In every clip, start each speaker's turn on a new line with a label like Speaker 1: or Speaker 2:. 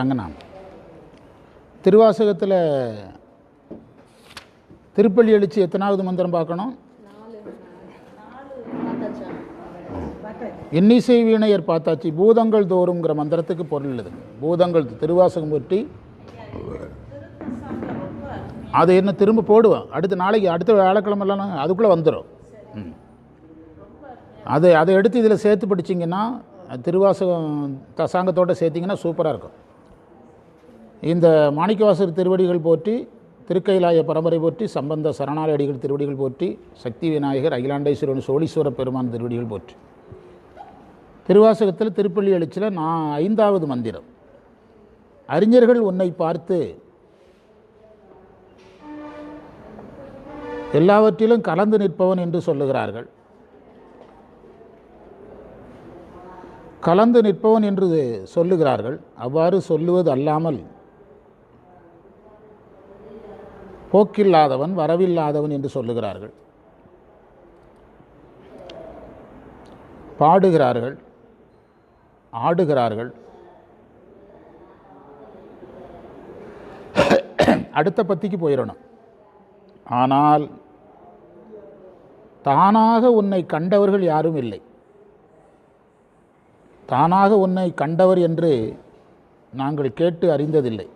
Speaker 1: நான் திருவாசகத்தில் திருப்பள்ளி எழுச்சி எத்தனாவது மந்திரம் பார்க்கணும்? இன்னிசை வீணையர் பார்த்தாச்சு பூதங்கள் தோறுங்கிற மந்திரத்துக்கு பொருள் இது பூதங்கள் திருவாசகம் பற்றி அது என்ன திரும்ப போடுவேன் அடுத்த நாளைக்கு அடுத்த வியாழக்கிழமெல்லாம் அதுக்குள்ளே வந்துடும். அது அதை எடுத்து இதில் சேர்த்து படிச்சிங்கன்னா திருவாசகம் தசாங்கத்தோட சேர்த்திங்கன்னா சூப்பராக இருக்கும். இந்த மாணிக்கவாசர் திருவடிகள் போற்றி திருக்கைலாய பரம்பரை போற்றி சம்பந்த சரணாலயடிகள் திருவடிகள் போற்றி சக்தி விநாயகர் அகிலாண்டேஸ்வரன் சோழீஸ்வர பெருமான் திருவடிகள் போற்றி. திருவாசகத்தில் திருப்பள்ளி எழுச்சியில் நான் ஐந்தாவது மந்திரம். அறிஞர்கள் உன்னை பார்த்து எல்லாவற்றிலும் கலந்து நிற்பவன் என்று சொல்லுகிறார்கள். கலந்து நிற்பவன் என்று சொல்லுகிறார்கள். அவ்வாறு சொல்லுவது அல்லாமல் போக்கில்லாதவன் வரவில்லாதவன் என்று சொல்லுகிறார்கள். பாடுகிறார்கள் ஆடுகிறார்கள். அடுத்த பத்திக்கு போயிடணும் ஆனால் தானாக உன்னை கண்டவர்கள் யாரும் இல்லை. தானாக உன்னை கண்டவர் என்று நாங்கள் கேட்டு அறிந்ததில்லை.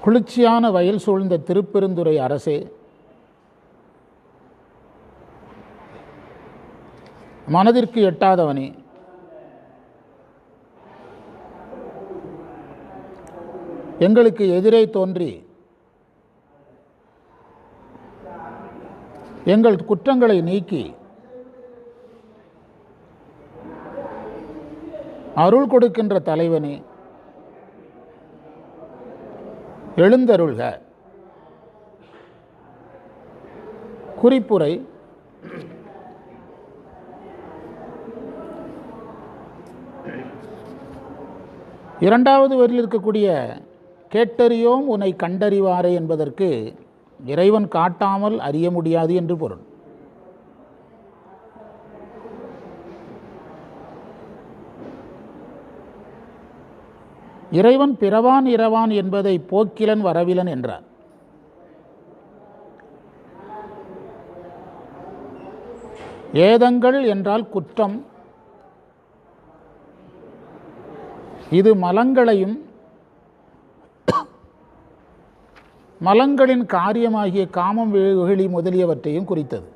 Speaker 1: குளிர்ச்சியான வயல் சூழ்ந்த திருப்பெருந்துறை அரசே மனதிற்கு எட்டாதவனே எங்களுக்கு எதிரே தோன்றி எங்கள் குற்றங்களை நீக்கி அருள் கொடுக்கின்ற தலைவனே எழுந்தருள்க. குறிப்புரை. இரண்டாவது வரியில் இருக்கக்கூடிய கேட்டறியோம் உன்னை கண்டறிவாரே என்பதற்கு இறைவன் காட்டாமல் அறிய முடியாது என்று பொருள். இறைவன் பிறவான் இரவான் என்பதை போக்கிலன் வரவிலன் என்றார். ஏதங்கள் என்றால் குற்றம். இது மலங்களையும் மலங்களின் காரியமாகிய காமம் வெகுளி முதலியவற்றையும் குறித்தது.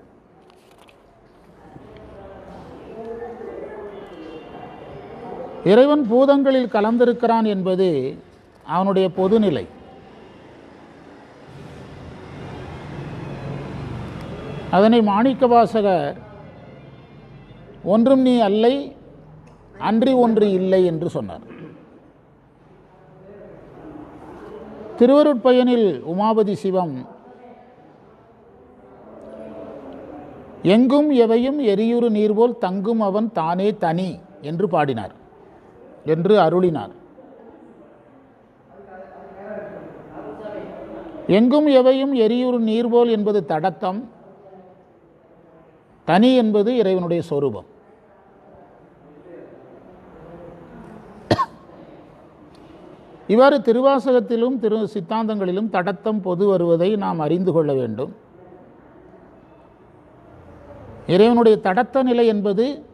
Speaker 1: இறைவன் பூதங்களில் கலந்திருக்கிறான் என்பது அவனுடைய பொதுநிலை. அதனை மாணிக்கவாசகர் ஒன்றும் நீ அல்லை அன்றி ஒன்று இல்லை என்று சொன்னார். திருவருட்பயனில் உமாபதி சிவம் எங்கும் எவையும் எரியுறு நீர்போல் தங்கும் அவன் தானே தனி என்று பாடினார். என்று அருளினார். எங்கும் எவையும் எரியுறு நீர்போல் என்பது தடத்தம் தனி என்பது இறைவனுடைய சொரூபம். இவ்வாறு திருவாசகத்திலும் திரு சித்தாந்தங்களிலும் தடத்தம் பொது வருவதை நாம் அறிந்து கொள்ள வேண்டும். இறைவனுடைய தடத்த நிலை என்பது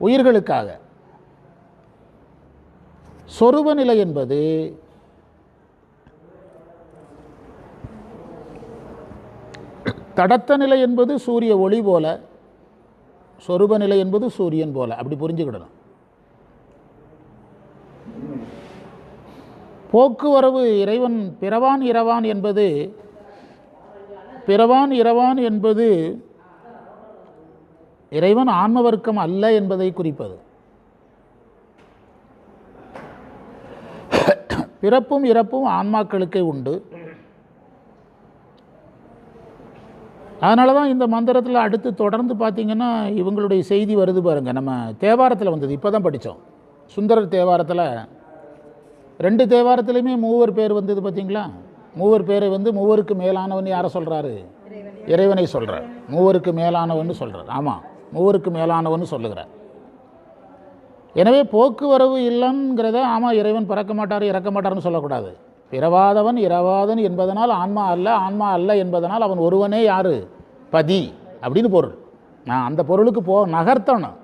Speaker 1: உயிர்களுக்காக. சொருப நிலை என்பது தடத்த நிலை என்பது சூரிய ஒளி போல சொருப நிலை என்பது சூரியன் போல. அப்படி புரிஞ்சுக்கிடணும். போக்குவரவு இறைவன் பிறவான் இரவான் என்பது பிறவான் இரவான் என்பது இறைவன் ஆன்ம வர்க்கம் அல்ல என்பதை குறிப்பது. பிறப்பும் இறப்பும் ஆன்மாக்களுக்கே உண்டு. அதனால தான் இந்த மந்திரத்தில் அடுத்து தொடர்ந்து பார்த்தீங்கன்னா இவங்களுடைய செய்தி வருது பாருங்க. நம்ம தேவாரத்தில் வந்தது இப்போ தான் படித்தோம் சுந்தரர் தேவாரத்தில் ரெண்டு தேவாரத்துலையுமே மூவர் பேர் வந்தது பார்த்தீங்களா மூவர் பேரை வந்து மூவருக்கு மேலானவன் யாரை சொல்கிறாரு இறைவனை சொல்கிறார் மூவருக்கு மேலானவன் சொல்கிறார் ஆமாம் மூவருக்கு மேலானவன் சொல்லுகிறார். எனவே போக்குவரவு இல்லைங்கிறத ஆமாம் இறைவன் பிறக்க மாட்டார் இறக்க மாட்டார்னு சொல்லக்கூடாது. பிறவாதவன் இரவாதன் என்பதனால் ஆன்மா அல்ல ஆன்மா அல்ல என்பதனால் அவன் ஒருவனே யாரு? பதி அப்படின்னு பொருள். நான் அந்த பொருளுக்கு போ நகர்த்தணும்.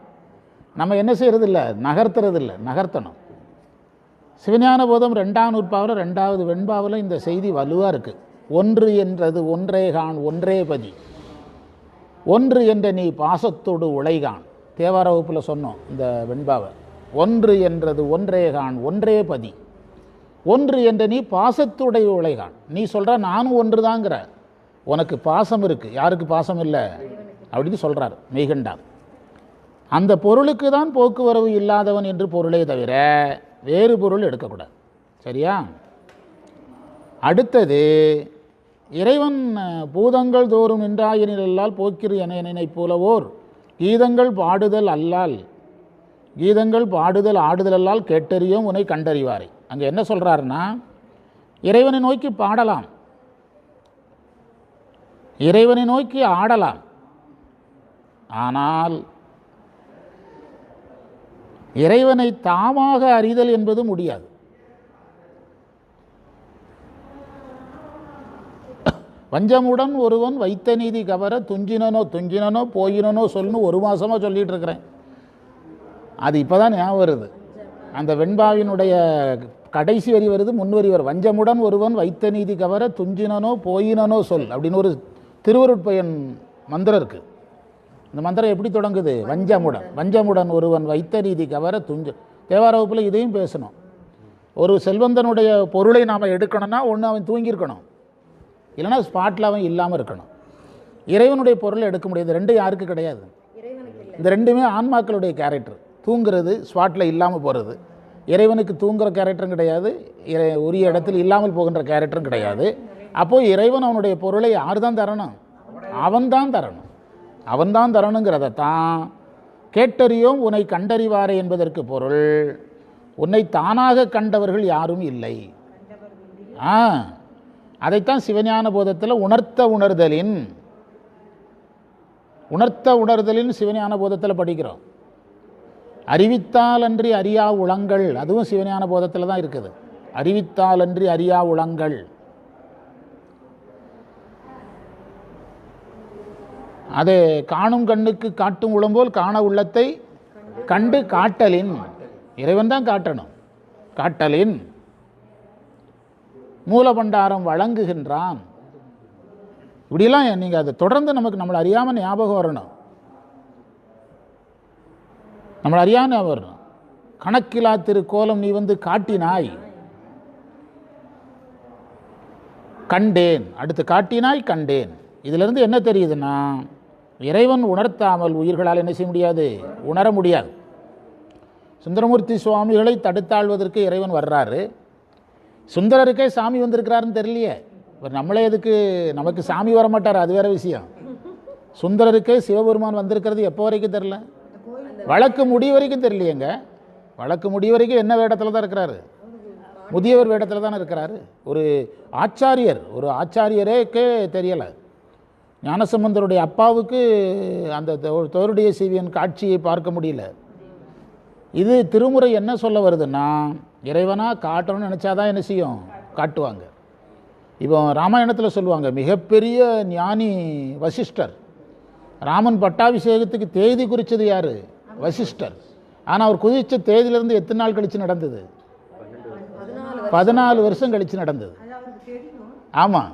Speaker 1: நம்ம என்ன செய்கிறது இல்லை நகர்த்துறது இல்லை நகர்த்தணும். சிவஞான போதம் ரெண்டாம் நூற்பாவில் ரெண்டாவது வெண்பாவில் இந்த செய்தி வலுவாக இருக்குது ஒன்று என்றது ஒன்றே கான் ஒன்றே பதி. ஒன்று என்ற நீ பாசத்தோடு உழைகான். தேவார வகுப்பில் சொன்னோம் இந்த வெண்பாவை. ஒன்று என்றது ஒன்றே கான் ஒன்றே பதி. ஒன்று என்ற நீ பாசத்துடைய உலைகான் நீ சொல்கிற நானும் ஒன்று தாங்கிற உனக்கு பாசம் இருக்குது யாருக்கு பாசம் இல்லை? அப்படின்னு சொல்கிறார் மெய்கண்டார். அந்த பொருளுக்கு தான் போக்குவரவு இல்லாதவன் என்று பொருளே தவிர வேறு பொருள் எடுக்கக்கூடாது. சரியா? அடுத்தது இறைவன் பூதங்கள் தோறும் நின்றாயினில்லால் போக்கிரு என நினைப் போலவோர் கீதங்கள் பாடுதல் அல்லால். கீதங்கள் பாடுதல் ஆடுதலால் கேட்டறியும் உன்னை கண்டறிவாரை. அங்கே என்ன சொல்கிறாருன்னா இறைவனை நோக்கி பாடலாம். இறைவனை நோக்கி ஆடலாம். ஆனால் இறைவனை தாமாக அறிதல் என்பது முடியாது. வஞ்சமுடன் ஒருவன் வைத்த நீதி கவர துஞ்சினனோ துஞ்சினனோ போயினனோ சொல்லுன்னு ஒரு மாதமாக சொல்லிகிட்டு இருக்கிறேன். அது இப்போதான் ஞாபகம் வருது. அந்த வெண்பாவினுடைய கடைசி வரி வருது முன் வரி வரும். வஞ்சமுடன் ஒருவன் வைத்த நீதி கவர துஞ்சினனோ போயினனோ சொல் அப்படின்னு ஒரு திருவருட்பயன் மந்திரம் இருக்கு. இந்த மந்திரம் எப்படி தொடங்குது? வஞ்சமுடன். வஞ்சமுடன் ஒருவன் வைத்த நீதி கவர துஞ்ச. தேவார வகுப்பில் இதையும் பேசணும். ஒரு செல்வந்தனுடைய பொருளை நாம் எடுக்கணும்னா ஒன்று அவன் தூங்கியிருக்கணும். இல்லைன்னா ஸ்பாட்டில் அவன் இல்லாமல் இருக்கணும். இறைவனுடைய பொருளை எடுக்க முடியாது. ரெண்டும் யாருக்கு கிடையாது. இந்த ரெண்டுமே ஆன்மாக்களுடைய கேரக்டர் தூங்குறது ஸ்பாட்டில் இல்லாமல் போகிறது இறைவனுக்கு தூங்குற கேரக்டரும் கிடையாது. இறை உரிய இடத்தில் இல்லாமல் போகின்ற கேரக்டரும் கிடையாது. அப்போது இறைவன் அவனுடைய பொருளை யார் தான் தரணும்? அவன்தான் தரணும். அவன்தான் தரணுங்கிறத தான் கேட்டறியோம் உன்னை கண்டறிவாரே என்பதற்கு பொருள். உன்னை தானாக கண்டவர்கள் யாரும் இல்லை. ஆ அதைத்தான் சிவஞான போதத்தில் உணர்த்த உணர்தலின் உணர்த்த உணர்தலின் சிவஞான போதத்தில் படிக்கிறோம். அறிவித்தால் அன்றி அறியா உளங்கள் அதுவும் சிவஞான போதத்தில் தான் இருக்குது. அறிவித்தால் அன்றி அறியா உளங்கள். அது காணும் கண்ணுக்கு காட்டும் உளம்போல் காண உள்ளத்தை கண்டு காட்டலின். இறைவன் தான் காட்டணும். காட்டலின். மூலபண்டாரம் வழங்குகின்றான். இப்படிலாம் நீங்கள் அதை தொடர்ந்து நமக்கு நம்மளை அறியாமல் ஞாபகம் வரணும். நம்மளை அறியாமல் அவர். கணக்கிலா திருக்கோலம் நீ வந்து காட்டினாய். கண்டேன். அடுத்து காட்டினாய் கண்டேன். இதிலிருந்து என்ன தெரியுதுன்னா இறைவன் உணர்த்தாமல் உயிர்களால் என்ன செய்ய முடியாது? உணர முடியாது. சுந்தரமூர்த்தி சுவாமிகளை தடுத்தாழ்வதற்கு இறைவன் வர்றாரு. சுந்தரருக்கே சாமி வந்திருக்கிறாருன்னு தெரியலையே. இவர் நம்மளே எதுக்கு நமக்கு சாமி வர மாட்டார் அது வேற விஷயம். சுந்தரருக்கே சிவபெருமான் வந்திருக்கிறது எப்போ வரைக்கும் தெரில வழக்கு முடிய வரைக்கும் தெரியலையேங்க. வழக்கு முடிய வரைக்கும் என்ன வேடத்தில் தான் இருக்கிறாரு? முதியவர் வேடத்தில் தானே இருக்கிறாரு? ஒரு ஆச்சாரியர் ஒரு ஆச்சாரியரேக்கே தெரியலை. ஞானசம்பந்தருடைய அப்பாவுக்கு அந்த தோருடைய சீவியன் காட்சியை பார்க்க முடியல. இது திருமுறை என்ன சொல்ல வருதுன்னா இறைவனாக காட்டணும்னு நினச்சாதான் என்ன செய்யும்? காட்டுவாங்க. இப்போ ராமாயணத்தில் சொல்லுவாங்க மிகப்பெரிய ஞானி வசிஷ்டர். ராமன் பட்டாபிஷேகத்துக்கு தேதி குறித்தது யார்? வசிஷ்டர். ஆனால் அவர் குதித்த தேதியிலிருந்து எத்தனை நாள் கழித்து நடந்தது? பதினாலு வருஷம் கழித்து நடந்தது. ஆமாம்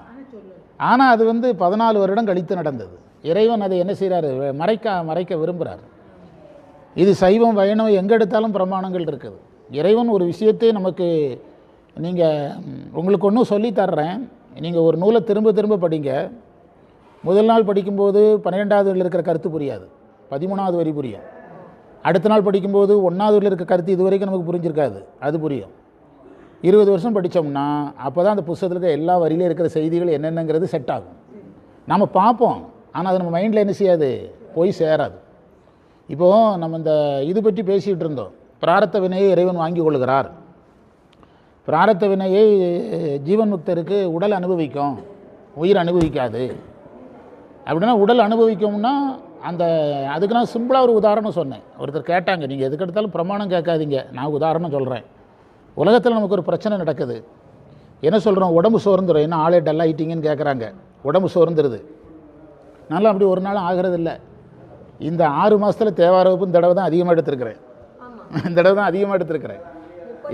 Speaker 1: ஆனால் அது வந்து பதினாலு வருடம் கழித்து நடந்தது. இறைவன் அதை என்ன செய்கிறாரு மறைக்க மறைக்க விரும்புகிறார் இது சைவம் வைணவம் எங்கே எடுத்தாலும் பிரமாணங்கள் இருக்குது. இறைவன் ஒரு விஷயத்தை நமக்கு நீங்கள் உங்களுக்கு ஒன்றும் சொல்லி தர்றேன். நீங்கள் ஒரு நூலை திரும்ப திரும்ப படிங்க. முதல் நாள் படிக்கும்போது பன்னிரெண்டாவது இருக்கிற கருத்து புரியாது. பதிமூணாவது வரி புரியும். அடுத்த நாள் படிக்கும்போது ஒன்றாவது இருக்க கருத்து இது வரைக்கும் நமக்கு புரிஞ்சிருக்காது. அது புரியும். இருபது வருஷம் படித்தோம்னா அப்போ தான் அந்த புஸ்தகத்தில் இருக்க எல்லா வரியிலையும் இருக்கிற செய்திகள் என்னென்னங்கிறது செட் ஆகும். நம்ம பார்ப்போம். ஆனால் அது நம்ம மைண்டில் என்ன செய்யாது? போய் சேராது. இப்போது நம்ம இந்த இது பற்றி பேசிகிட்டு இருந்தோம். பிராரத்த வினையை இறைவன் வாங்கி கொள்கிறார். பிராரத்த வினையை ஜீவன் முக்தருக்கு உடல் அனுபவிக்கும். உயிர் அனுபவிக்காது. அப்படின்னா உடல் அனுபவிக்கும்னா அந்த அதுக்கு நான் சிம்பிளாக ஒரு உதாரணம் சொன்னேன். ஒருத்தர் கேட்டாங்க நீங்கள் எதுக்கு எடுத்தாலும் பிரமாணம் கேட்காதீங்க. நான் உதாரணம் சொல்கிறேன் உலகத்தில் நமக்கு ஒரு பிரச்சனை நடக்குது. என்ன சொல்கிறோம் உடம்பு சோர்ந்துடும் என்ன ஆளே டல்லாயிட்டீங்கன்னு கேட்குறாங்க உடம்பு சோர்ந்துருது. நல்லா அப்படி ஒரு நாள் ஆகிறது இல்லை இந்த ஆறு மாதத்தில் தேவார வகுப்பு இந்த தடவை தான் அதிகமாக எடுத்திருக்கிறேன். இந்த தடவை தான் அதிகமாக எடுத்திருக்கிறேன்.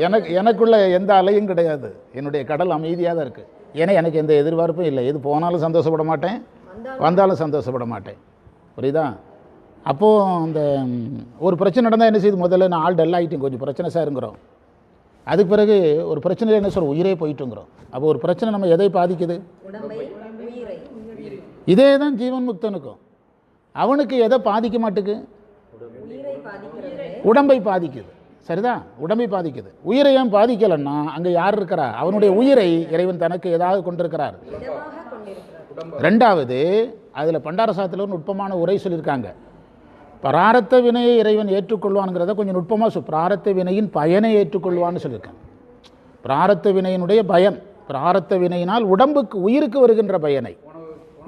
Speaker 1: எனக்கு எனக்குள்ள எந்த அலையும் கிடையாது. என்னுடைய கடல் அமைதியாக தான் இருக்குது ஏன்னா எனக்கு எந்த எதிர்பார்ப்பும் இல்லை. எது போனாலும் சந்தோஷப்பட மாட்டேன். வந்தாலும் சந்தோஷப்பட மாட்டேன். புரியுதா? அப்போது அந்த ஒரு பிரச்சனை நடந்தால் என்ன செய்யுது முதல்ல நான் ஆள் டல் ஆகிட்டேன் கொஞ்சம் பிரச்சனை சாருங்கிறோம் அதுக்கு பிறகு ஒரு பிரச்சனையில் என்ன சொல்கிறோம் உயிரே போயிட்டுங்கிறோம். அப்போ ஒரு பிரச்சனை நம்ம எதை பாதிக்குது? இதே தான் ஜீவன் முக்தனுக்கும். அவனுக்கு எதை பாதிக்க மாட்டுக்கு? உடம்பை பாதிக்குது. சரிதா? உடம்பை பாதிக்குது. உயிரை ஏன் பாதிக்கலைன்னா அங்கே யார் இருக்கிறா? அவனுடைய உயிரை இறைவன் தனக்கு ஏதாவது கொண்டிருக்கிறார். ரெண்டாவது அதில் பண்டாரசாத்தில் ஒரு நுட்பமான உரை சொல்லியிருக்காங்க. பிராரத்த வினையை இறைவன் ஏற்றுக்கொள்வான்ங்கிறத கொஞ்சம் நுட்பமாக சொல் பிராரத்த வினையின் பயனை ஏற்றுக்கொள்வான்னு சொல்லியிருக்காங்க. பிராரத்த வினையினுடைய பயன் பிராரத்த வினையினால் உடம்புக்கு உயிருக்கு வருகின்ற பயனை.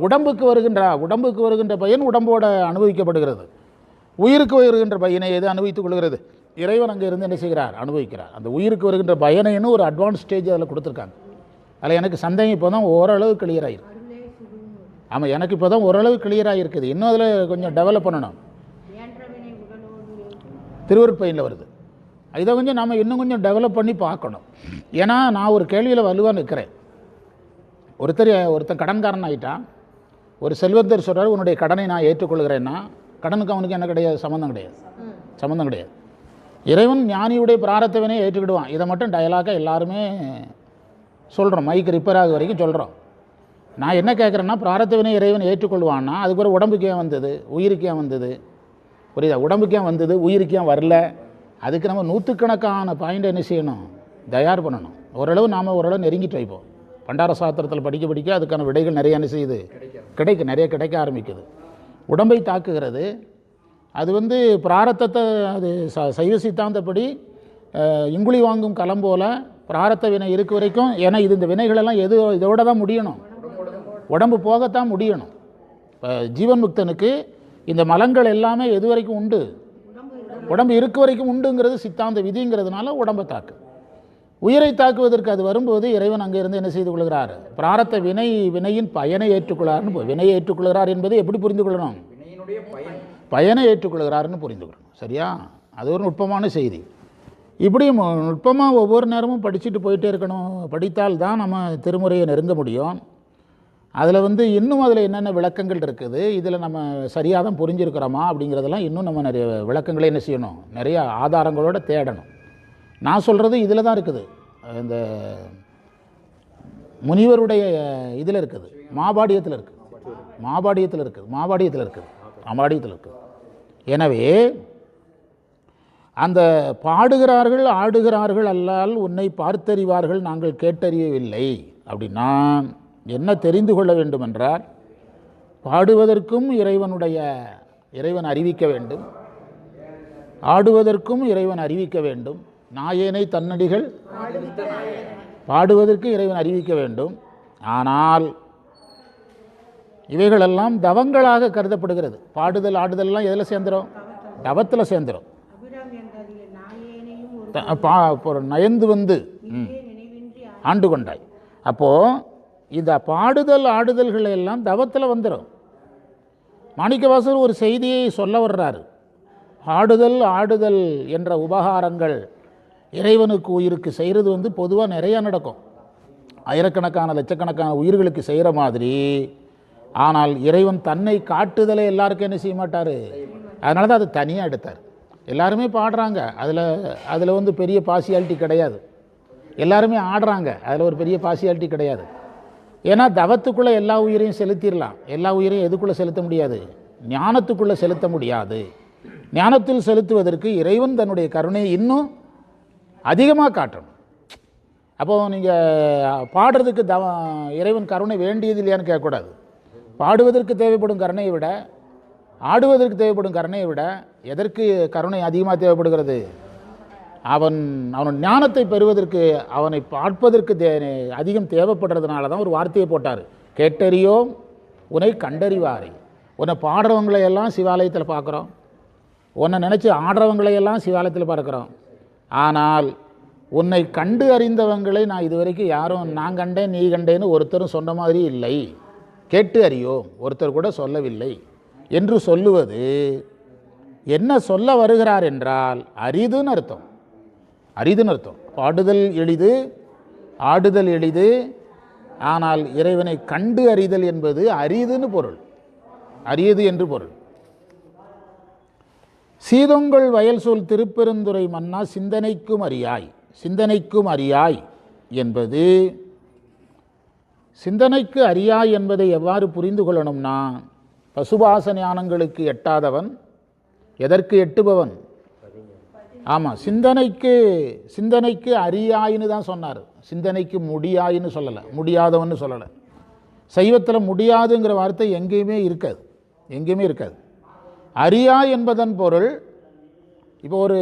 Speaker 1: உடம்புக்கு வருகின்ற உடம்புக்கு வருகின்ற பயன் உடம்போட அனுபவிக்கப்படுகிறது. உயிருக்கு வருகின்ற பயனை எது அனுபவித்துக் கொள்கிறது? இறைவன் அங்கே இருந்து என்ன செய்கிறார்? அனுபவிக்கிறார். அந்த உயிருக்கு வருகின்ற பயனைன்னு ஒரு அட்வான்ஸ் ஸ்டேஜ் அதில் கொடுத்துருக்காங்க. அதில் எனக்கு சந்தேகம் இப்போ தான் ஓரளவு கிளியர் ஆயிருக்கு. ஆமாம் எனக்கு இப்போ தான் ஓரளவு கிளியராக இருக்குது இன்னும் அதில் கொஞ்சம் டெவலப் பண்ணணும். திருவருப்பையில் வருது. இதை கொஞ்சம் நாம் இன்னும் கொஞ்சம் டெவலப் பண்ணி பார்க்கணும். ஏன்னா நான் ஒரு கேள்வியில் வலுவாக நிற்கிறேன். ஒருத்தர் ஒருத்தன் கடன்காரன் ஆகிட்டான் ஒரு செல்வந்தர் சொல்கிறார் உன்னுடைய கடனை நான் ஏற்றுக்கொள்கிறேன்னா கடனுக்கு அவனுக்கு என்ன கிடையாது? சம்மந்தம் கிடையாது. சம்மந்தம் கிடையாது. இறைவன் ஞானியுடைய பிராரத்தவனே ஏற்றுக்கிடுவான். இதை மட்டும் டயலாக்காக எல்லாருமே சொல்கிறோம் மைக் ரிப்பேர் ஆகுது வரைக்கும் சொல்கிறோம் நான் என்ன கேட்குறேன்னா பிராரத்தவனை இறைவன் ஏற்றுக்கொள்வான்னா அதுக்கு ஒரு உடம்புக்கே வந்தது உயிருக்கே வந்தது. புரியுதா? உடம்புக்கே வந்தது உயிருக்கே வரல. அதுக்கு நம்ம நூற்றுக்கணக்கான பாயிண்ட் என்ன செய்யணும்? தயார் பண்ணணும். ஓரளவு நாம் ஓரளவு நெருங்கிட்டு வைப்போம் பண்டார சாஸ்திரத்தில் படிக்க படிக்க அதுக்கான விடைகள் நிறைய என்ன செய்யுது? கிடைக்க நிறைய கிடைக்க ஆரம்பிக்குது. உடம்பை தாக்குகிறது. அது வந்து பிராரத்தத்தை அது ச சைவ சித்தாந்தப்படி இங்குழி வாங்கும் களம் போல் பிராரத்த வினை இருக்க வரைக்கும் ஏன்னா இது இந்த வினைகளெல்லாம் எது இதோட தான் முடியணும். உடம்பு போகத்தான் முடியணும். இப்போ ஜீவன் முக்தனுக்கு இந்த மலங்கள் எல்லாமே எது வரைக்கும் உண்டு? உடம்பு இருக்க வரைக்கும் உண்டுங்கிறது சித்தாந்த விதிங்கிறதுனால உடம்பை தாக்கு. உயிரை தாக்குவதற்கு அது வரும்போது இறைவன் அங்கே இருந்து என்ன செய்து கொள்கிறார்? பிராரத்த வினை வினையின் பயனை ஏற்றுக்கொள்கிறார்னு வினையை ஏற்றுக்கொள்கிறார் என்பதை எப்படி புரிந்து கொள்ளணும்?
Speaker 2: பயன்.
Speaker 1: பயனை ஏற்றுக்கொள்கிறாருன்னு புரிந்து கொள்ளணும். சரியா? அது ஒரு நுட்பமான செய்தி. இப்படி நுட்பமாக ஒவ்வொரு நேரமும் படிச்சுட்டு போயிட்டே இருக்கணும். படித்தால் தான் நம்ம திருமுறையை நெருங்க முடியும். அதில் வந்து இன்னும் அதில் என்னென்ன விளக்கங்கள் இருக்குது? இதில் நம்ம சரியாக தான் புரிஞ்சுருக்கிறோமா? அப்படிங்கிறதெல்லாம் இன்னும் நம்ம நிறைய விளக்கங்களை என்ன செய்யணும்? நிறைய ஆதாரங்களோட தேடணும். நான் சொல்கிறது இதில் தான் இருக்குது. இந்த முனிவருடைய இதில் இருக்குது. மாபாடியத்தில் இருக்குது மாபாடியத்தில் இருக்குது மாபாடியத்தில் இருக்குது மாபாடியத்தில் இருக்குது எனவே அந்த பாடுகிறார்கள் ஆடுகிறார்கள் அல்லால் உன்னை பார்த்தறிவார்கள் நாங்கள் கேட்டறியவில்லை. அப்படின்னா என்ன தெரிந்து கொள்ள வேண்டும் என்றால் பாடுவதற்கும் இறைவனுடைய இறைவன் அறிவிக்க வேண்டும். ஆடுவதற்கும் இறைவன் அறிவிக்க வேண்டும். நாயேனை தன்னடிகள் பாடுவதற்கு இறைவன் அறிவிக்க வேண்டும். ஆனால் இவைகளெல்லாம் தவங்களாக கருதப்படுகிறது. பாடுதல் ஆடுதல்லாம் எதில் சேர்ந்துடும் தவத்தில் சேர்ந்துடும் பா- நயந்து வந்து ம், ஆண்டு கொண்டாய். அப்போது இந்த பாடுதல் ஆடுதல்கள் எல்லாம் தவத்தில் வந்துடும் மாணிக்கவாசர் ஒரு செய்தியை சொல்ல வர்றாரு. ஆடுதல் ஆடுதல் என்ற உபகாரங்கள் இறைவனுக்கு உயிருக்கு செய்கிறது வந்து பொதுவாக நிறையா நடக்கும். ஆயிரக்கணக்கான லட்சக்கணக்கான உயிர்களுக்கு செய்கிற மாதிரி. ஆனால் இறைவன் தன்னை காட்டுதலை எல்லாருக்கும் என்ன செய்ய மாட்டார்? அதனால தான் அது தனியாக எடுத்தார். எல்லாருமே பாடுறாங்க. அதில் அதில் வந்து பெரிய பாசியாலிட்டி கிடையாது. எல்லாருமே ஆடுறாங்க. அதில் ஒரு பெரிய பாசியாலிட்டி கிடையாது. ஏன்னா தவத்துக்குள்ளே எல்லா உயிரையும் செலுத்திடலாம். எல்லா உயிரையும் எதுக்குள்ளே செலுத்த முடியாது? ஞானத்துக்குள்ளே செலுத்த முடியாது. ஞானத்தில் செலுத்துவதற்கு இறைவன் தன்னுடைய கருணையை இன்னும் அதிகமாக காட்டணும். அப்போது நீங்கள் பாடுறதுக்கு தவ இறைவன் கருணை வேண்டியது இல்லையான்னு கேட்கக்கூடாது. பாடுவதற்கு தேவைப்படும் கருணையை விட ஆடுவதற்கு தேவைப்படும் கருணையை விட எதற்கு கருணை அதிகமாக தேவைப்படுகிறது? அவன் அவன் ஞானத்தை பெறுவதற்கு அவனை பார்ப்பதற்கு தே அதிகம் தேவைப்படுறதுனால தான் ஒரு வார்த்தையை போட்டார். கேட்டறியோம் உன்னை கண்டறிவாரே. உன்னை பாடுறவங்களை எல்லாம் சிவாலயத்தில் பார்க்குறோம். உன்னை நினச்சி ஆடுறவங்களையெல்லாம் சிவாலயத்தில் பார்க்குறோம். ஆனால் உன்னை கண்டு அறிந்தவங்களை நான் இதுவரைக்கும் யாரும் நான் கண்டேன் நீ கண்டேன்னு ஒருத்தரும் சொன்ன மாதிரி இல்லை. கேட்டு அறியோம் ஒருத்தர் கூட சொல்லவில்லை. என்று சொல்லுவது என்ன சொல்ல வருகிறார் என்றால் அரிதுன்னு அர்த்தம். அரிதுன்னு அர்த்தம் பாடுதல் எளிது ஆடுதல் எளிது ஆனால் இறைவனை கண்டு அறிதல் என்பது அரிதுன்னு பொருள். அரியது என்று பொருள். சீதொங்கல் வயல் சொல் திருப்பெருந்துறை மன்னா சிந்தனைக்கும் அறியாய் சிந்தனைக்கும் அறியாய் என்பது சிந்தனைக்கு அறியாய் என்பதை எவ்வாறு புரிந்து கொள்ளணும்னா பசுபாச ஞானங்களுக்கு எட்டாதவன் எதற்கு எட்டுபவன்? ஆமாம் சிந்தனைக்கு சிந்தனைக்கு அறியாயின்னு தான் சொன்னார். சிந்தனைக்கு முடியாயின்னு சொல்லலை முடியாதவன்னு சொல்லலை. சைவத்தில் முடியாதுங்கிற வார்த்தை எங்கேயுமே இருக்காது எங்கேயுமே இருக்காது. அறியா என்பதன் பொருள் இப்போ ஒரு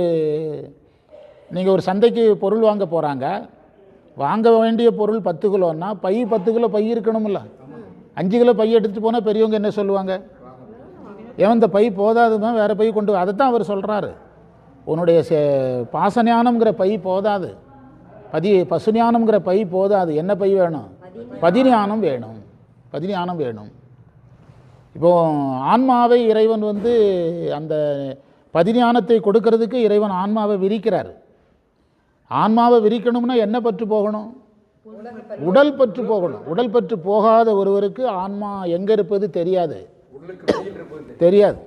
Speaker 1: நீங்கள் ஒரு சந்தைக்கு பொருள் வாங்க போகிறாங்க வாங்க வேண்டிய பொருள் பத்து கிலோன்னா பை பத்து கிலோ பை இருக்கணும்ல. அஞ்சு கிலோ பை எடுத்துகிட்டு போனால் பெரியவங்க என்ன சொல்லுவாங்க? ஏன் இந்த பை போதாதுமா? வேறு பை கொண்டு அதை அதைத்தான் அவர் சொல்கிறாரு உன்னுடைய சே பாசஞானம்ங்கிற பை போதாது. பதி பசுஞானம்ங்கிற பை போதாது. என்ன பை வேணும்? பதிஞானம். வேணும். பதிஞானம் வேணும். இப்போ ஆன்மாவை இறைவன் வந்து அந்த பதிஞானத்தை கொடுக்கறதுக்கு இறைவன் ஆன்மாவை விரிக்கிறார். ஆன்மாவை விரிக்கணும்னா என்ன பற்று போகணும்? உடல் பற்று போகணும். உடல் பற்று போகாத ஒருவருக்கு ஆன்மா எங்கே இருப்பது தெரியாது. தெரியாது.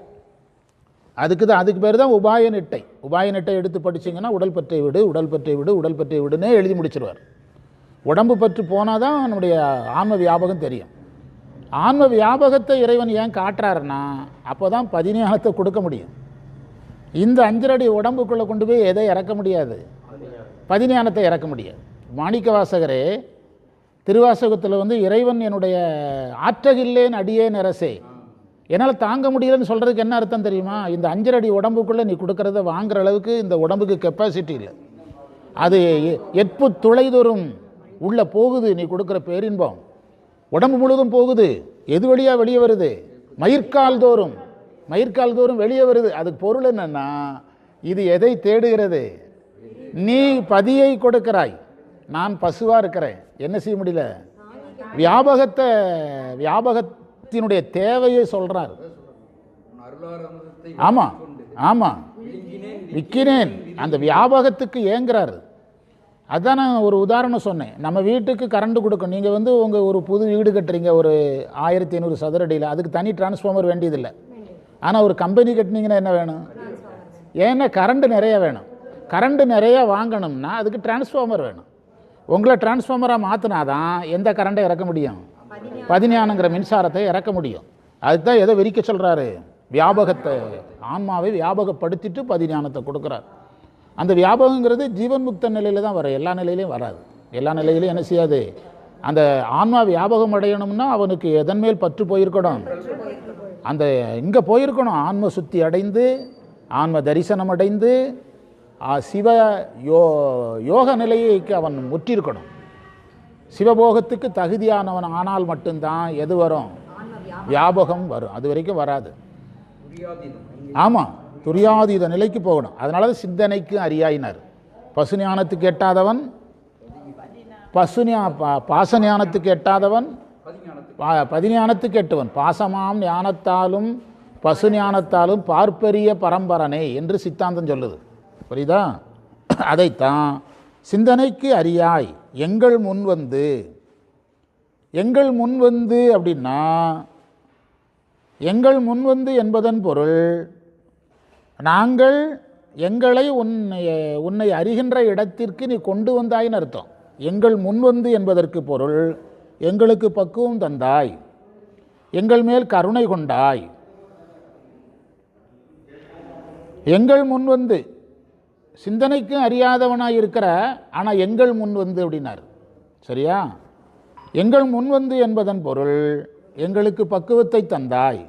Speaker 1: அதுக்கு தான் அதுக்கு பேர் தான் உபாய நிட்டை உபாயநட்டை எடுத்து படிச்சிங்கன்னா உடல் பற்றை விடு உடல் பற்றை விடு உடல் பற்றை விடுன்னே எழுதி முடிச்சிருவார். உடம்பு பற்று போனால் தான் நம்முடைய ஆன்ம வியாபகம் தெரியும். ஆன்ம வியாபகத்தை இறைவன் ஏன் காட்டுறாருன்னா அப்போ தான் பதினியானத்தை கொடுக்க முடியும். இந்த அஞ்சரடி உடம்புக்குள்ளே கொண்டு போய் எதை இறக்க முடியாது? பதினியானத்தை இறக்க முடியாது. மாணிக்க வாசகரே திருவாசகத்தில் வந்து இறைவன் என்னுடைய ஆற்றகில்லேன் அடியேன் அரசே என்னால் தாங்க முடியலன்னு சொல்கிறதுக்கு என்ன அர்த்தம் தெரியுமா? இந்த அஞ்சரடி உடம்புக்குள்ளே நீ கொடுக்கறத வாங்குற அளவுக்கு இந்த உடம்புக்கு கெப்பாசிட்டி இல்லை. அது எப்போ துளைதொரும் துளைதோறும் உள்ளே போகுது நீ கொடுக்குற பேரின்பம். உடம்பு முழுதும் போகுது எது வழியாக வெளியே வருது? மயிர்கால் தோறும். மயிர்கால் தோறும் வெளியே வருது. அதுக்கு பொருள் என்னென்னா இது எதை தேடுகிறது? நீ பதியை கொடுக்கிறாய். நான் பசுவாக இருக்கிறேன். என்ன செய்ய முடியல? வியாபகத்தை வியாபகத்தினுடைய தேவையை சொல்கிறார் ஆமாம் ஆமாம் விற்கிறேன் அந்த வியாபகத்துக்கு ஏங்குறாரு. அதான் நான் ஒரு உதாரணம் சொன்னேன். நம்ம வீட்டுக்கு கரண்ட் கொடுக்கணும். நீங்கள் வந்து உங்கள் ஒரு புது வீடு கட்டுறீங்க ஒரு ஆயிரத்தி ஐநூறு சதுரடியில் அதுக்கு தனி டிரான்ஸ்ஃபார்மர் வேண்டியதில்லை. ஆனால் ஒரு கம்பெனி கட்டினீங்கன்னா என்ன வேணும்? ஏன்னா கரண்ட் நிறைய வேணும். கரண்ட் நிறைய வாங்கணும்னா அதுக்கு டிரான்ஸ்ஃபார்மர் வேணும். உங்களை டிரான்ஸ்ஃபார்மராக மாற்றினாதான் எந்த கரண்ட்டை இறக்க முடியும்? பதிஞானங்கிற மின்சாரத்தை இறக்க முடியும். அதுதான் எதை விரிக்க சொல்கிறாரு வியாபகத்தை. ஆன்மாவை வியாபகப்படுத்திட்டு பதிஞானத்தை கொடுக்குறார். அந்த வியாபகங்கிறது ஜீவன் முக்த நிலையில் தான் வரும். எல்லா நிலையிலையும் வராது. எல்லா நிலையிலையும் என்ன செய்யாது? அந்த ஆன்மா வியாபகம் அடையணும்னா அவனுக்கு எதன் மேல் பற்று போயிருக்கணும்? அந்த இங்கே போயிருக்கணும். ஆன்ம சுத்தி அடைந்து ஆன்ம தரிசனம் அடைந்து சிவ யோ யோக நிலைக்கு அவன் முற்றிருக்கணும். சிவபோகத்துக்கு தகுதியானவன் ஆனால் மட்டும்தான் எது வரும்? வியாபகம் வரும். அது வரைக்கும் வராது. ஆமாம் துரியாதீத நிலைக்கு போகணும். அதனால தான் சிந்தனைக்கு அறியாயினார் பசு ஞானத்துக்கு எட்டாதவன் பசு ஞா- பா- பாச ஞானத்துக்கு எட்டாதவன்
Speaker 2: பதிஞானத்துக்கு
Speaker 1: பா- பதிஞானத்துக்கு எட்டுவன். பாசமாம் ஞானத்தாலும் பசு ஞானத்தாலும் பார்ப்பரிய பரம்பரனே என்று சித்தாந்தம் சொல்லுது. புரியுதா? அதைத்தான் சிந்தனைக்கு அறியாய் எங்கள் முன் வந்து. எங்கள் முன் வந்து அப்படின்னா எங்கள் முன் வந்து என்பதன் பொருள் நாங்கள் எங்களை உன்னை உன்னை அறிகின்ற இடத்திற்கு நீ கொண்டு வந்தாயின்னு அர்த்தம். எங்கள் முன் வந்து என்பதற்கு பொருள் எங்களுக்கு பக்குவம் தந்தாய். எங்கள் மேல் கருணை கொண்டாய். எங்கள் முன் வந்து சிந்தனைக்கும் அறியாதவனாக இருக்கிற ஆனால் எங்கள் முன் வந்து அப்படின்னார். சரியா? எங்கள் முன் வந்து என்பதன் பொருள் எங்களுக்கு பக்குவத்தை தந்தாய்.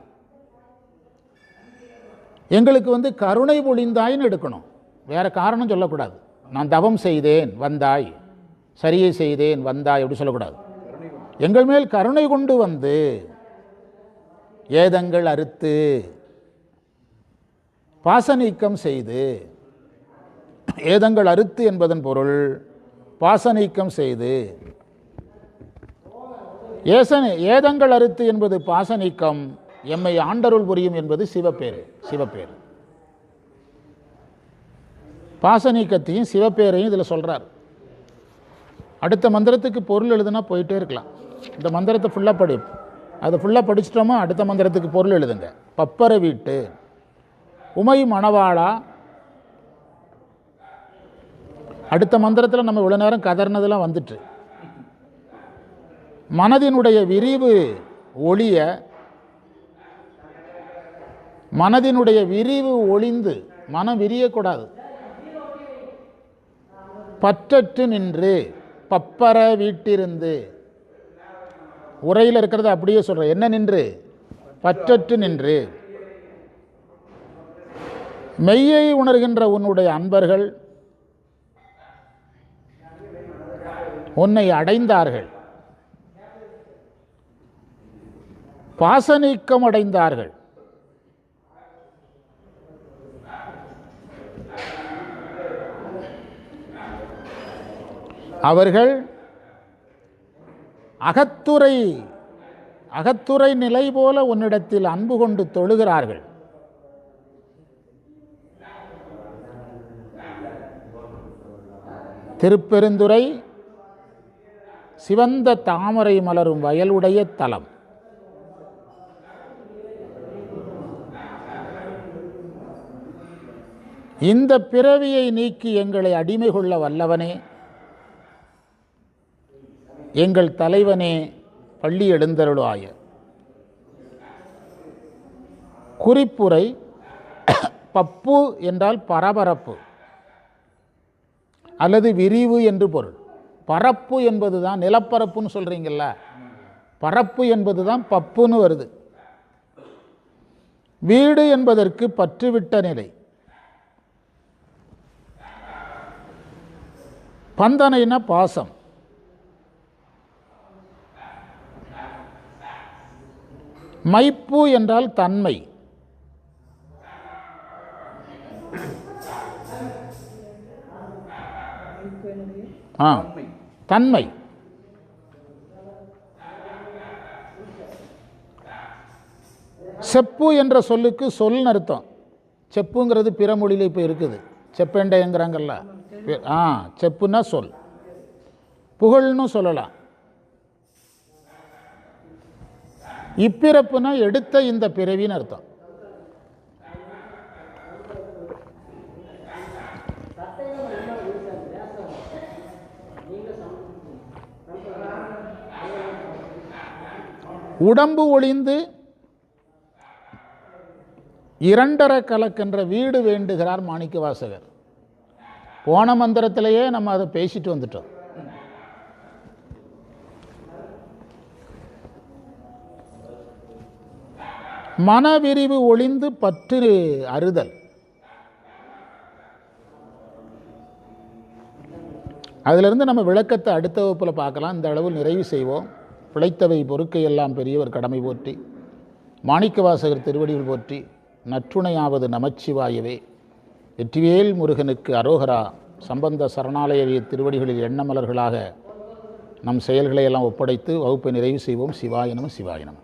Speaker 1: எங்களுக்கு வந்து கருணை பொழிந்தாய்ன்னு எடுக்கணும். வேற காரணம் சொல்லக்கூடாது. நான் தவம் செய்தேன் வந்தாய். சரியை செய்தேன் வந்தாய் அப்படி சொல்லக்கூடாது. எங்கள் மேல் கருணை கொண்டு வந்து ஏதங்கள் அறுத்து பாசநீக்கம் செய்து ஏதங்கள் அறுத்து என்பதன் பொருள் பாசநீக்கம் செய்து. ஏசன ஏதங்கள் அறுத்து என்பது பாசநீக்கம் எம்மை ஆண்டருள் புரியும் என்பது சிவப்பேரு சிவப்பேரு பாசநீக்கத்தையும் சிவப்பேரையும் இதில் சொல்கிறார் அடுத்த மந்திரத்துக்கு பொருள் எழுதுனா போயிட்டே இருக்கலாம். இந்த மந்திரத்தை ஃபுல்லாக படி அதை ஃபுல்லாக படிச்சிட்டோமா அடுத்த மந்திரத்துக்கு பொருள் எழுதுங்க. பப்பர வீட்டு உமை மணவாளா அடுத்த மந்திரத்தில் நம்ம இவ்வளோ நேரம் கதறினதெல்லாம் வந்துட்டு. மனதினுடைய விரிவு ஒளிய மனதினுடைய விரிவு ஒளிந்து மனம் விரியக்கூடாது. பற்றற்று நின்று பப்பர வீட்டிருந்து. உரையில் இருக்கிறத அப்படியே சொல்கிறேன் என்ன நின்று? பற்றற்று நின்று. மெய்யை உணர்கின்ற உன்னுடைய அன்பர்கள் உன்னை அடைந்தார்கள். பாசநீக்கம் அடைந்தார்கள் அவர்கள் அகத்துறை அகத்துறை நிலை போல உன்னிடத்தில் அன்பு கொண்டு தொழுகிறார்கள். திருப்பெருந்துறை சிவந்த தாமரை மலரும் வயலுடைய தலம். இந்த பிறவியை நீக்கி எங்களை அடிமை கொள்ள வல்லவனே எங்கள் தலைவனே பள்ளி எழுந்தருளாய. குறிப்புரை பப்பு என்றால் பரபரப்பு அல்லது விரிவு என்று பொருள். பரப்பு என்பது தான் நிலப்பரப்புன்னு சொல்கிறீங்கள பரப்பு என்பது தான் பப்புன்னு வருது. வீடு என்பதற்கு பற்றுவிட்ட நிலை. பந்தனைனா பாசம். மைப்பு என்றால் தன்மை. ஆ. தன்மை. செப்பு என்ற சொல்லுக்கு சொல்னு அர்த்தம். செப்புங்கிறது பிற மொழியில் இப்போ இருக்குது. செப்பேண்டைங்கிறாங்கல்ல ஆ செப்புன்னா சொல். புகழ்னு சொல்லலாம். இப்பிறப்புனா எடுத்த இந்த பிறவின்னு அர்த்தம். உடம்பு ஒளிந்து இரண்டரை கலக்கின்ற வீடு வேண்டுகிறார் மாணிக்க வாசகர் போன மந்திரத்திலேயே நம்ம அதை பேசிட்டு வந்துட்டோம். மனவிரிவு ஒளிந்து பற்று அறுதல். அதிலிருந்து நம்ம விளக்கத்தை அடுத்த வகுப்பில் பார்க்கலாம். இந்த அளவில் நிறைவு செய்வோம். பிழைத்தவை பொறுக்கையெல்லாம் பெரியவர் கடமை போற்றி மாணிக்கவாசகர் திருவடிகள் போற்றி நற்றுணையாவது நமச்சிவாயவே. வெற்றிவேல் முருகனுக்கு அரோகரா சம்பந்த சரணாலய திருவடிகளில் எண்ணமலர்களாக நம் செயல்களை எல்லாம் ஒப்படைத்து வகுப்பை நிறைவு செய்வோம். சிவாயனம் சிவாயனம்